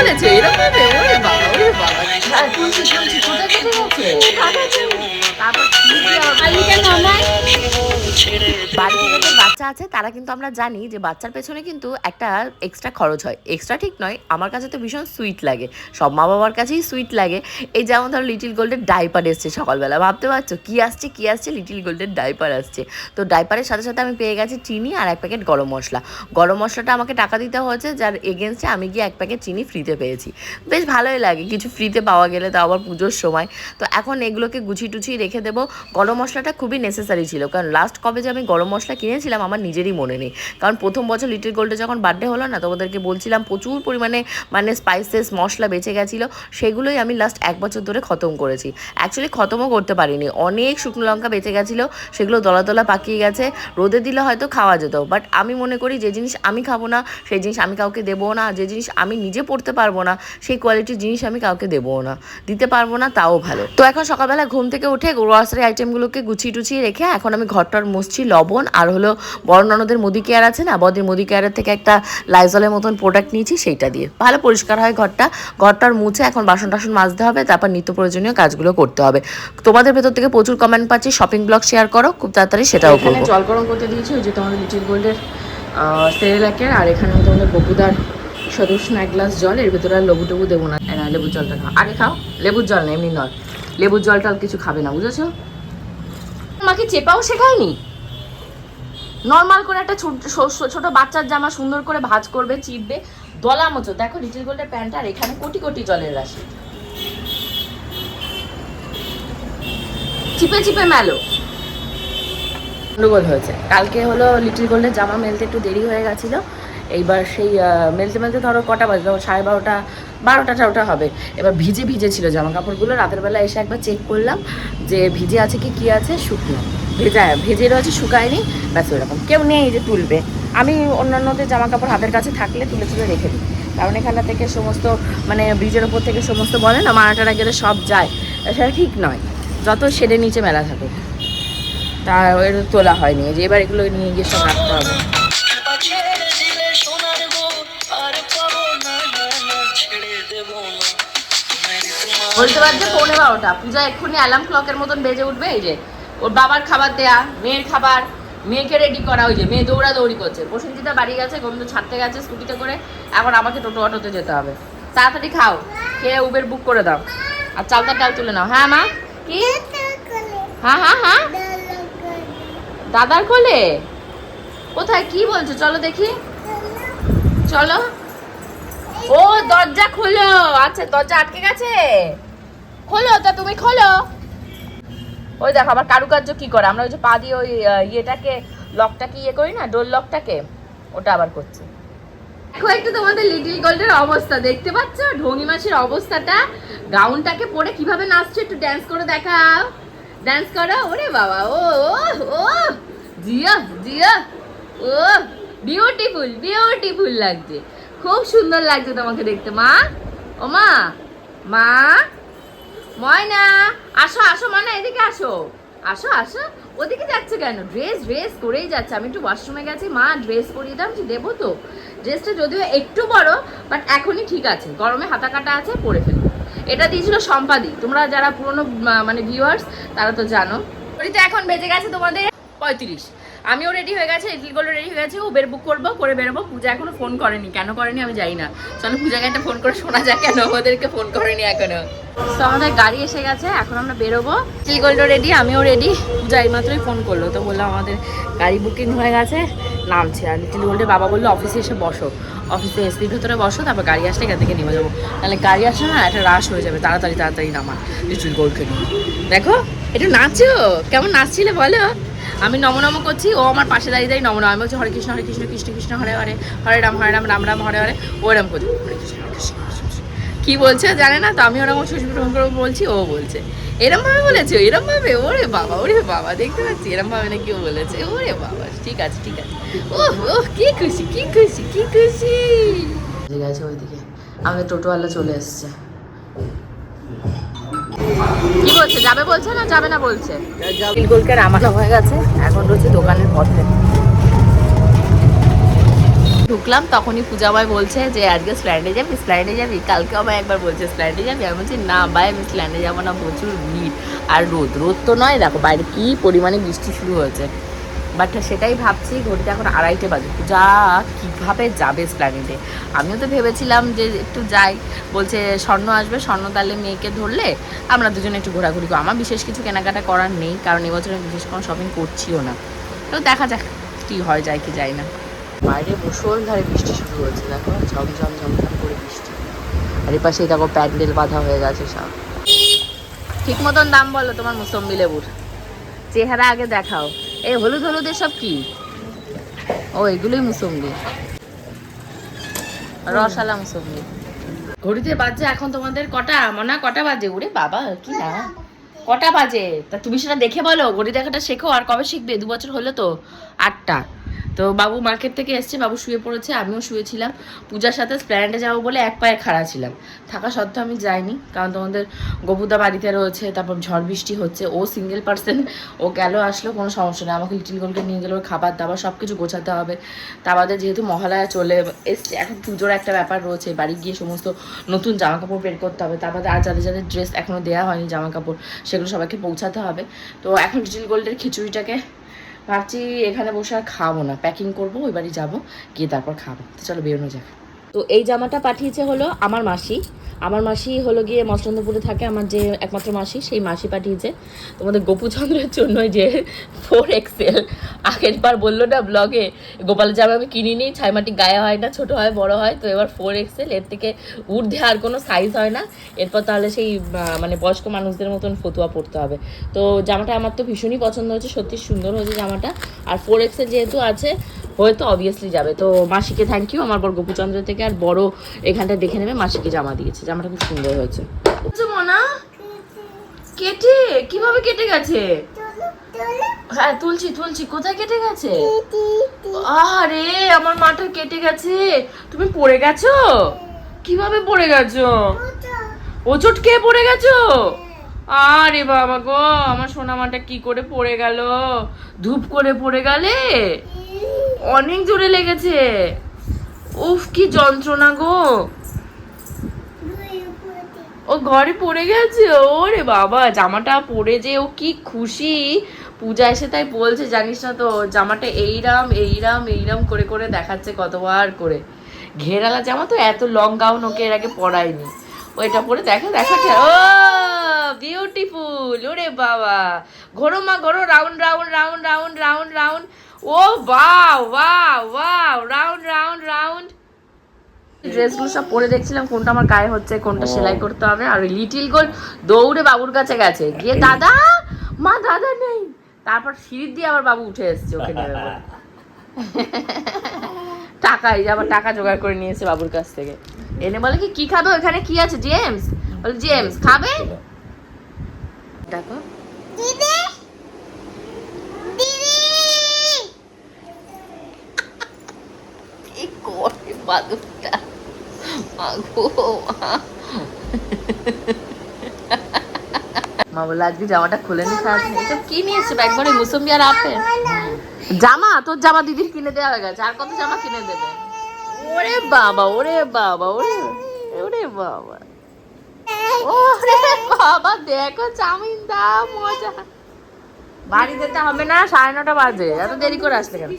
বলেছে এরকম ভাবে ওরে বাবা ওরে বাবা। তুলছি তুলছি কোথায় কেটে গেছে তারপর কি দিয়ে বাচ্চা আছে, তারা কিন্তু আমরা জানি যে বাচ্চার পেছনে কিন্তু একটা এক্সট্রা খরচ হয়। এক্সট্রা ঠিক নয়, আমার কাছে তো ভীষণ সুইট লাগে। সব মা বাবার কাছেই সুইট লাগে। এই যেমন ধরো লিটিল গোল্ডের ডাইপার এসছে সকালবেলা, ভাবতে পারছ? কী আসছে কী আসছে? লিটিল গোল্ডের ডাইপার আসছে। তো ডাইপারের সাথে সাথে আমি পেয়ে গেছি চিনি আর এক প্যাকেট গরম মশলা। গরম মশলাটা আমাকে টাকা দিতে হয়েছে, যার এগেনস্টে আমি গিয়ে এক প্যাকেট চিনি ফ্রিতে পেয়েছি। বেশ ভালোই লাগে, কিছু ফ্রিতে পাওয়া গেলে তো আবার পুজোর সময়। তো এখন এগুলোকে গুছিয়ে টুছিয়ে রেখে দেবো। গরম মশলাটা খুবই নেসেসারি ছিল, কারণ লাস্ট কবে যে আমি গরম মশলা কিনেছিলাম আমার নিজেরই মনে নেই। কারণ প্রথম বছর লিটিল গোল্ডে যখন বার্থডে হলো না, তোমাদেরকে বলছিলাম প্রচুর পরিমাণে মানে স্পাইসেস মশলা বেঁচে গেছিল, সেগুলোই আমি লাস্ট এক বছর ধরে খতম করেছি। অ্যাকচুয়ালি খতমও করতে পারিনি। অনেক শুকনো লঙ্কা বেঁচে গেছিল, সেগুলো দলা দলা পাকিয়ে গেছে। রোদে দিলে হয়তো খাওয়া যেত বাট আমি মনে করি যে জিনিস আমি খাব না, সেই জিনিস আমি কাউকে দেবো না, যে জিনিস আমি নিজে পড়তে পারব না, সেই কোয়ালিটির জিনিস আমি কাউকে দেবো না, দিতে পারব না, তাও ভালো। তো এখন সকালবেলা ঘুম থেকে উঠে গ্রোসারি আইটেমগুলোকে গুছিয়ে টুছিয়ে রেখে এখন আমি ঘরটার মুছছি লবণ আর হলো বড় ননদের মুদি কেয়ার আছে না? বদির মুদি কেয়ারের থেকে একটা লাইজলের মতন প্রোডাক্ট নিয়েছি সেইটা দিয়ে। ভালো পরিষ্কার হয় ঘরটা। ঘরটার মুছে এখন বাসন টাসন মাজতে হবে তারপর নিত্য প্রয়োজনীয় কাজগুলো করতে হবে। তোমাদের ভেতর থেকে প্রচুর কমেন্ট পাচ্ছি শপিং ব্লগ শেয়ার করো খুব তাড়াতাড়ি সেটাও করব। জল গরম করতে দিয়েছি ওই যে তোমাদের লিটিল গোল্ডের সেরেলাকের আর এখানে তোমাদের বকুদার সদস্য এক গ্লাস জল এর ভেতরে আর লেবু টেবু দেবো না। লেবুর জলটা খাও। আগে খাও লেবুর জল না এমনি নয়। লেবুর জলটা আর কিছু খাবে না বুঝেছ? মাকে চেপাও শেখায়নি? নর্মাল করে একটা ছোট বাচ্চার জামা সুন্দর করে ভাজ করবে, চিপবে। দলা মতো দেখো লিটিল গোল্ডের প্যান্ট আর এখানে কোটি কোটি জলের রাশি। চিপে চিপে মেলো। গন্ডগোল হয়েছে। কালকে হলো লিটিল গোল্ডের জামা মেলতে একটু দেরি হয়ে গেছিল। এইবার সেই মেলতে মেলতে ধরো কটা বাজে সাড়ে বারোটা বারোটা টারোটা হবে। এবার ভিজে ভিজে ছিল জামা কাপড়গুলো রাতের বেলা এসে একবার চেক করলাম যে ভিজে আছে কি কি আছে? শুকনো। ভেজা, ভেজে রয়েছে, শুকায়নি। ব্যাস ওরকম কেউ নেই যে তুলবে। আমি অন্যান্যদের জামা কাপড় হাতের কাছে থাকলে তুলে তুলে রেখে দিই। কারণ এখানটা থেকে সমস্ত মানে ব্রিজের ওপর থেকে সমস্ত বলে না মারাটারা গেলে সব যায়। সেটা ঠিক নয়। যত শেডের নিচে মেলা থাকে তা এর তোলা হয়নি। যে এবার এগুলো নিয়ে গিয়ে সব রাখতে হবে। বলতে পারছে পৌনে বারোটা পূজা এক্ষুনি অ্যালার্ম ক্লকের মতন বেজে উঠবে, এই যে। ওর বাবার খাবার দেয়া, মেয়ের খাবার, মেয়েকে রেডি করা, ওই যে মেয়ে দৌড়া দৌড়ি করছে। প্রসেনজিতা বাড়ি গেছে, গোবিন্দ ছাড়তে গেছে স্কুটিতে করে। এখন আমাকে টোটো অটোতে যেতে হবে। তাড়াতাড়ি খাও, খেয়ে উবের বুক করে দাও। আর চালতার ডাল তুলে নাও। হ্যাঁ মা? কি? হ্যাঁ হ্যাঁ হ্যাঁ? দাদার কোলে? কোথায়? কি বলছো? চলো দেখি। চলো। ও, দরজা খোলো। আচ্ছা দরজা আটকে গেছে? খোলো, তা তুমি খোলো। ওই দেখো আবার কারুকার্য কি করে? আমরা ওই যে পা দিয়ে ওই ইয়েটাকে লকটাকে ইয়ে করি না? ডোর লকটাকে ওটা আবার করছে। দেখো একটু তোমাদের গোল্ডের অবস্থা। দেখতে অবস্থাটা? পরে একটু করে ড্যান্স ওরে বাবা, ও ও জিয়া জিয়া ও বিউটিফুল বিউটিফুল লাগছে। খুব সুন্দর লাগছে তোমাকে দেখতে, মা। ও মা মা। ময়না, আসো আসো ময়না, এদিকে আসো। আসো আসো। ওদিকে যাচ্ছে কেন? ড্রেস ড্রেস করেই যাচ্ছে। আমি একটু ওয়াশরুমে গেছি, মা ড্রেস পরিয়ে দাম যে দেবো তো। ড্রেসটা যদিও একটু বড় বাট এখনই ঠিক আছে। গরমে হাতা কাটা আছে, পরে ফেলব। এটা দিয়েছিল সম্পাদি। তোমরা যারা পুরনো মানে ভিউয়ার্স তারা তো জানো। ঘড়িতে এখন বেজে গেছে তোমাদের পঁয়ত্রিশ। আমিও রেডি হয়ে গেছে লিটিল গোল্ড রেডি হয়ে গেছে উবের বুক করব, করে বেরোবো। পূজা এখনও ফোন করেনি। কেন করেনি আমি জানি না। চলো পূজাকে একটা ফোন করে শোনা যায় কেন ওদেরকে ফোন করেনি এখনও। তো আমাদের গাড়ি এসে গেছে, এখন আমরা বেরোবো। গোল্ডও রেডি আমিও রেডি পূজা এইমাত্রই ফোন করল, তো বললাম আমাদের গাড়ি বুকিং হয়ে গেছে। নামছে আর লিটিল গোল্ডের বাবা বলল অফিসে এসে বসো। অফিসে এসির ভেতরে বসো, তারপর গাড়ি আসলে এখান থেকে নেমে যাব। তাহলে গাড়ি আসলে না একটা রাশ হয়ে যাবে, তাড়াতাড়ি তাড়াতাড়ি নামা লিটিল গোল্ডকে নিয়ে। দেখো একটু নাচো। কেমন নাচছিলে বলো? আমি নম নম করছি, ও আমার পাশে দাঁড়িয়ে দাঁড়িয়ে নম নম আমি বলছি, হরে কৃষ্ণ হরে কৃষ্ণ কৃষ্ণ কৃষ্ণ, হরে হরে হরে রাম হরে রাম রাম রাম, হরে হরে, ও এরম করছে, হরে কৃষ্ণ। কি বলছে জানে না তো? আমি ওরকম সুস্মিত করে বলছি, ও বলছে। এরম ভাবে বলেছে এরম ভাবে ওরে বাবা ওরে বাবা, দেখতে পাচ্ছি এরম ভাবে নাকি ও বলেছে। ওরে বাবা, ঠিক আছে ঠিক আছে। ও ও কি খুশি কি খুশি কি খুশি। ঠিক আছে ওইদিকে। আমাদের টোটোওয়ালা চলে এসছে। কি বলছে? যাবে বলছে না যাবে না বলছে? গোলকে রামানো হয়ে গেছে। এখন রয়েছে দোকানের পথে। ঢুকলাম তখনই পূজা ভাই বলছে যে আজকে স্ল্যান্ডে যাবি? স্ল্যান্ডে যাবি? কালকে আমায় একবার বলছে স্ল্যান্ডে যাবি? আমি বলছি না ভাই আমি স্ল্যান্ডে যাব না প্রচুর ভিড়। আর রোদ রোদ তো নয় দেখো বাইরে কি পরিমাণে বৃষ্টি শুরু হয়েছে। বাট সেটাই ভাবছি ঘড়িতে এখন আড়াইটে বাজে। পূজা কীভাবে যাবে স্প্ল্যানেটে আমিও তো ভেবেছিলাম যে একটু যাই। বলছে স্বর্ণ আসবে স্বর্ণ তাহলে মেয়েকে ধরলে আমরা দুজনে একটু ঘোরাঘুরি করব। আমার বিশেষ কিছু কেনাকাটা করার নেই কারণ এবছর আমি বিশেষ কোনো শপিং করছিও না। তো দেখা যাক কি হয় যায় কি যায় না। বাইরে মুসলধারে বৃষ্টি শুরু হয়েছে দেখো ঝমঝম ঝমঝম করে বৃষ্টি। আর এই পাশেই দেখো প্যান্ডেল বাঁধা হয়ে গেছে সব। ঠিক মতন দাম বলো তোমার মুসম্বি লেবুর। চেহারা আগে দেখাও। এই হলুদ হলুদ সব কি? ও এগুলোই মুসম্বি। রসালা মুসম্বি। ঘড়িতে বাজে এখন তোমাদের কটা? মনা কটা বাজে ওরে বাবা কি না? কটা বাজে? তা তুমি সেটা দেখে বলো ঘড়ি দেখাটা শেখো আর কবে শিখবে? দু বছর হলো তো আটটা। তো বাবু মার্কেট থেকে এসছে, বাবু শুয়ে পড়েছে, আমিও শুয়েছিলাম। পূজার সাথে স্প্ল্যান্ডে যাব বলে এক পায়ে খাড়া ছিলাম। থাকা সত্ত্বেও আমি যাইনি, কারণ তোমাদের গপুদা বাড়িতে রয়েছে, তারপর ঝড় বৃষ্টি হচ্ছে, ও সিঙ্গেল পার্সন ও গেল, আসলো, কোনো সমস্যা নেই, আমাকে লিটিল গোলকে নিয়ে গেলো ওর খাবার দাবার সব কিছু গোছাতে হবে। তা বাদে যেহেতু মহালয়া চলে এসছে, এখন পুজোর একটা ব্যাপার রয়েছে, বাড়ি গিয়ে সমস্ত নতুন জামা কাপড় বের করতে হবে। তার বাদে আর যাদের যাদের ড্রেস এখনও দেওয়া হয়নি জামা কাপড় সেগুলো সবাইকে পৌঁছাতে হবে। তো এখন লিটিল গোল্ডের খিচুড়িটাকে ভাবছি এখানে বসে আর খাব না। প্যাকিং করব, ওই বাড়ি যাব, গিয়ে তারপর খাব। তো চলো বেরোনো যাক। তো এই জামাটা পাঠিয়েছে হলো আমার মাসি। আমার মাসি হলো গিয়ে মসলন্দপুরে থাকে আমার যে একমাত্র মাসি, সেই মাসি পাঠিয়েছে। তোমাদের গোপুচন্দ্রের জন্য যে ফোর এক্সেল আগের বার বলল না ব্লগে গোপালের জামা আমি কিনি কিনিনি, ছাইমাটি গায়ে হয় না, ছোট হয়, বড় হয়, তো এবার ফোর এক্সেল এর থেকে ঊর্ধ্বে আর কোনো সাইজ হয় না। এরপর তাহলে সেই মানে বয়স্ক মানুষদের মতন ফতুয়া পড়তে হবে। তো জামাটা আমার তো ভীষণই পছন্দ হয়েছে সত্যি সুন্দর হয়েছে জামাটা। আর ফোর এক্সেল যেহেতু আছে হয়তো অবভিয়াসলি যাবে। তো মাসিকে থ্যাংক ইউ আমার বর গোপুচন্দ্র থেকে, আর বড় এখানটা দেখে নেবে, মাসিকে জামা দিয়েছে। জামাটা খুব সুন্দর হয়েছে। মনা? কেটে? কীভাবে কেটে গেছে? হ্যাঁ তুলছি তুলছি। কোথায় কেটে গেছে? আরে আমার মাটা কেটে গেছে। তুমি পড়ে গেছো? কীভাবে পড়ে গেছো? ওচট কে পড়ে গেছো? আরে বাবা গো, আমার সোনা মাটা কি করে পড়ে গেল? ধূপ করে পড়ে গেলে? অনেক জোরে লেগেছে। উফ, কি যন্ত্রণা গো। ও ঘরে পড়ে গেছে? ওরে বাবা, জামাটা পরে যে ও কি খুশি। পূজা এসে তাই বলছে, জানিস না তো, জামাটা এইরাম এইরাম এইরাম করে করে দেখাচ্ছে কতবার করে। ঘেরালা জামা তো এত লং গাউন ওকে এর আগে পরায়নি। ওইটা পরে দেখে, দেখা, ও! বিউটিফুল ওরে বাবা। ঘোরো মা ঘোরো round round round round round round ও বাও বাও বাও। রাউন্ড রাউন্ড রাউন্ড ড্রেসগুলো সব পরে দেখছিলাম কোনটা আমার গায়ে হচ্ছে কোনটা সেলাই করতে হবে। আর লিটিল গোল দৌড়ে বাবুর কাছে গেছে। গিয়ে দাদা মা দাদা নেই। তারপর সিঁড়ি দিয়ে আবার বাবু উঠে এসছে ওকে নেবে। টাকা এই যে আবার টাকা জোগাড় করে নিয়েছে বাবুর কাছ থেকে। এনে বলে কি কি খাবে ওখানে? কি আছে? জেমস বলে জেমস খাবে? দেখো কি করে বাদুরটা? মাগো মা। বলে আজকে জামাটা খুলে নি সারাদিন। এটা কি নিয়েছে একবারে মুসম্বি আর আপেল। জামা? তোর জামা দিদির কিনে দেওয়া হয়ে গেছে। আর কত জামা কিনে দেবে? ওরে বাবা ওরে বাবা ওরে ওরে বাবা। ওরে বাবা দেখো চাউমিন দাও মজা। বাড়ি যেতে হবে না সাড়ে নটা বাজে। এত দেরি করে আসলে কেন?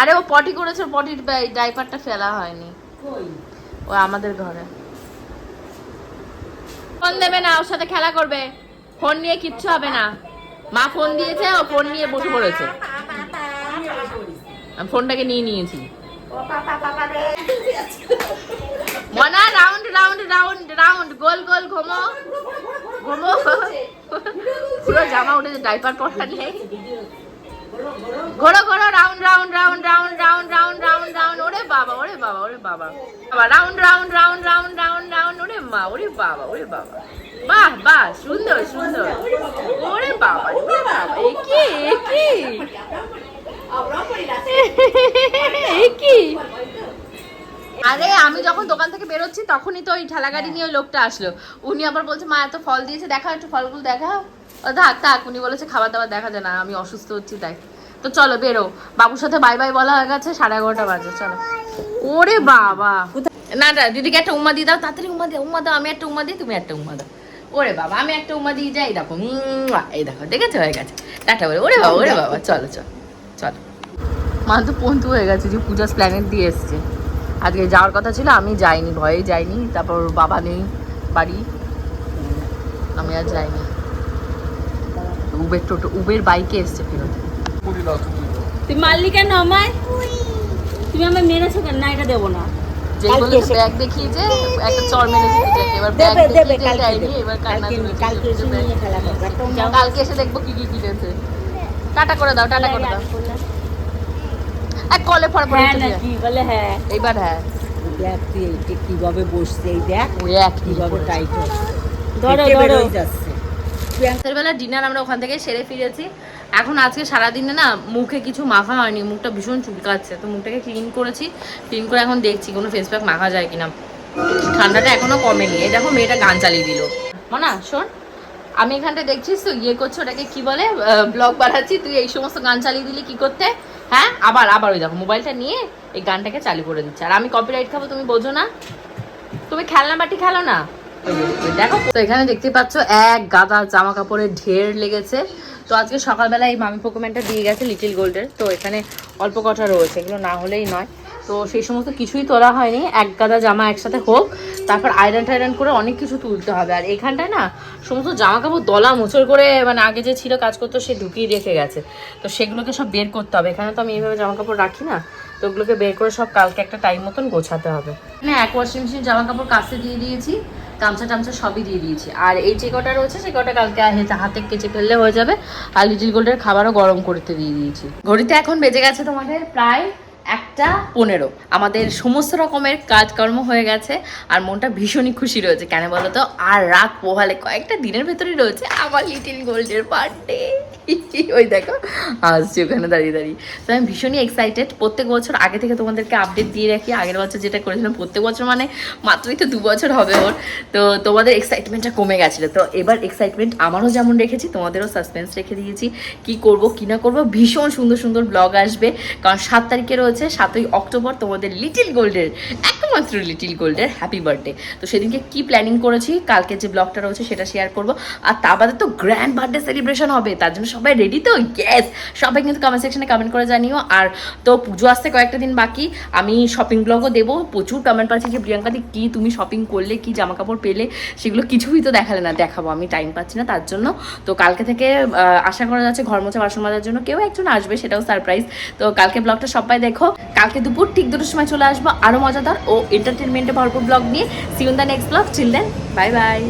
আরে ও পটি করেছে পটির ডাইপারটা ফেলা হয়নি। ও আমাদের ঘরে। ফোন দেবে না ওর সাথে খেলা করবে। ফোন নিয়ে কিচ্ছু হবে না। মা ফোন দিয়েছে ও ফোন নিয়ে বসে পড়েছে। আমি ফোনটাকে নিয়ে নিয়েছি। মনা রাউন্ড রাউন্ড রাউন্ড রাউন্ড গোল গোল ঘুমো ঘুমো পুরো জামা উঠেছে ডাইপার পরা নেই ঘোরো ঘোরো round round round round round round round round ওরে বাবা ওরে বাবা ওরে বাবা বাবা round round round round round round ওরে মা ওরে বাবা ওরে বাবা বাহ বাহ সুন্দর সুন্দর ওরে বাবা ওরে বাবা এ কি এ কি এ কি আরে আমি যখন দোকান থেকে বেরোচ্ছি তখনই তো ওই ঠেলা গাড়ি নিয়ে ওই লোকটা আসলো। উনি আবার বলছে মা এত ফল দিয়েছে দেখা একটু ফলগুলো দেখা ও থাক থাক। উনি বলেছে খাবার দাবার দেখা যায় না আমি অসুস্থ হচ্ছি তাই। তো চলো বেরো। বাবুর সাথে বাই বাই বলা হয়ে গেছে সাড়ে এগারোটা বাজে চলো। ওরে বাবা! না না দিদিকে একটা উম্মা দিয়ে দাও তাড়াতাড়ি উম্মা দিয়ে উম্মা দাও আমি একটা উম্মা দিই তুমি একটা উম্মা দাও। ওরে বাবা আমি একটা উম্মা দিয়ে যাই দেখো এই দেখো দেখেছ? হয়ে গেছে। টাটা বলে ওরে বাবা ওরে বাবা চলো চলো চলো। মা তো পন্তু হয়ে গেছে যে পূজা প্ল্যানেট দিয়ে এসছে। আজকে যাওয়ার কথা ছিল আমি যাইনি ভয়ে যাইনি। তারপর বাবা নেই বাড়ি। আমি আর যাইনি। উবের টোটো উবের বাইকে এসছে ফেরত। তুমি মারলি কেন আমায়? তুমি আমায় মেরেছো কেন? না এটা দেবো না। যে এসে- ব্যাগ দেখিয়েছে একটা চর মেরেছে এবার ব্যাগ দেবে এবার কান্না কালকে এসে কালকে এসে দেখব কি কি কিনেছে। টাটা করে দাও টাটা করে দাও। এক কলে হ্যাঁ নাকি? বলে হ্যাঁ। এইবার হ্যাঁ। দেখ তুই এইটা কীভাবে বসছে এই দেখ ওই এক কীভাবে টাইট হচ্ছে। ধরো, হেঁটে ধরো। যাচ্ছে। রাতের বেলা ডিনার আমরা ওখান থেকে সেরে ফিরেছি। এখন আজকে সারাদিনে না মুখে কিছু মাখা হয়নি মুখটা ভীষণ চুলকাচ্ছে। তো মুখটাকে ক্লিন করেছি ক্লিন করে এখন দেখছি কোনো ফেস প্যাক মাখা যায় কিনা। ঠান্ডাটা এখনও কমেনি। এই দেখো মেয়েটা গান চালিয়ে দিল। মানা শোন আমি এখানটা দেখছিস তো ইয়ে করছ ওটাকে কি বলে ব্লগ বানাচ্ছি। তুই এই সমস্ত গান চালিয়ে দিলি কি করতে? হ্যাঁ? আবার আবার ওই দেখো, মোবাইলটা নিয়ে এই গানটাকে চালু করে দিচ্ছে। আর আমি কপিরাইট খাব, তুমি বোঝো না। তুমি খেলনা বাটি খেলো না? দেখো, তো এখানে দেখতে পাচ্ছ এক গাদা জামা কাপড়ের ঢের লেগেছে। তো আজকে সকালবেলা এই মামি পোকোমেন্টটা দিয়ে গেছে লিটিল গোল্ডের তো এখানে অল্প কটা রয়েছে, এগুলো না হলেই নয়। তো সেই সমস্ত কিছুই তোলা হয়নি। এক গাদা জামা একসাথে হোক, তারপর আয়রন টায়রন করে অনেক কিছু তুলতে হবে। আর এখানটায় না সমস্ত জামা কাপড় দলা মোচড় করে মানে আগে যে ছিল কাজ করতো, সে ঢুকিয়ে রেখে গেছে। তো সেগুলোকে সব বের করতে হবে। এখানে তো আমি এইভাবে জামা কাপড় রাখি না, তো ওগুলোকে বের করে সব কালকে একটা টাইম মতন গোছাতে হবে। এখানে এক ওয়াশিং মেশিন জামা কাপড় কাচতে দিয়ে দিয়েছি, গামছা টামছা সবই দিয়ে দিয়েছি। আর এই যে কটা রয়েছে, সে কটা কালকে হাতে কেচে ফেললে হয়ে যাবে। আর লিটিল গোল্ডের খাবারও গরম করতে দিয়ে দিয়েছি। ঘড়িতে এখন বেজে গেছে তোমাদের প্রায় একটা পনেরো। আমাদের সমস্ত রকমের কাজকর্ম হয়ে গেছে আর মনটা ভীষণই খুশি রয়েছে। কেন বলো তো আর রাত পোহালে কয়েকটা দিনের ভেতরেই রয়েছে আমার লিটিল গোল্ডের বার্থডে ওই দেখো, আসছি ওখানে দাঁড়িয়ে দাঁড়িয়ে। তো আমি ভীষণই এক্সাইটেড প্রত্যেক বছর আগে থেকে তোমাদেরকে আপডেট দিয়ে রাখি। আগের বছর যেটা করেছিলাম, প্রত্যেক বছর মানে মাত্রই তো দু বছর হবে ওর। তো তোমাদের এক্সাইটমেন্টটা কমে গেছিল। তো এবার এক্সাইটমেন্ট আমারও যেমন রেখেছি, তোমাদেরও সাসপেন্স রেখে দিয়েছি। কি করব, কি না করব, ভীষণ সুন্দর সুন্দর ব্লগ আসবে। কারণ সাত তারিখে রয়েছে সাতই অক্টোবর তোমাদের লিটিল গোল্ডের, একমাত্র লিটিল গোল্ডের হ্যাপি বার্থডে তো সেদিনকে কি প্ল্যানিং করেছি, কালকে যে ব্লগটা রয়েছে সেটা শেয়ার করব। আর তা বাদে তো গ্র্যান্ড বার্থডে সেলিব্রেশন হবে, তার জন্য সবাই রেডি তো? ইয়েস সবাই কিন্তু কমেন্ট সেকশনে কমেন্ট করে জানিও। আর তো পুজো আসতে কয়েকটা দিন বাকি, আমি শপিং ব্লগও দেবো। প্রচুর কমেন্ট পাচ্ছি যে, প্রিয়াঙ্কা দি, কী তুমি শপিং করলে, কি জামা কাপড় পেলে? সেগুলো কিছুই তো দেখালে না, দেখাবো। আমি টাইম পাচ্ছি না তার জন্য। তো কালকে থেকে আশা করা যাচ্ছে ঘর মোছা বাসন মাজার জন্য কেউ একজন আসবে, সেটাও সারপ্রাইজ তো কালকে ব্লগটা সবাই দেখো। কালকে দুপুর ঠিক দুটোর সময় চলে আসব। আরও মজাদার ও এন্টারটেনমেন্টে ভরপুর ব্লগ নিয়ে। See you in the next vlog chill then bye bye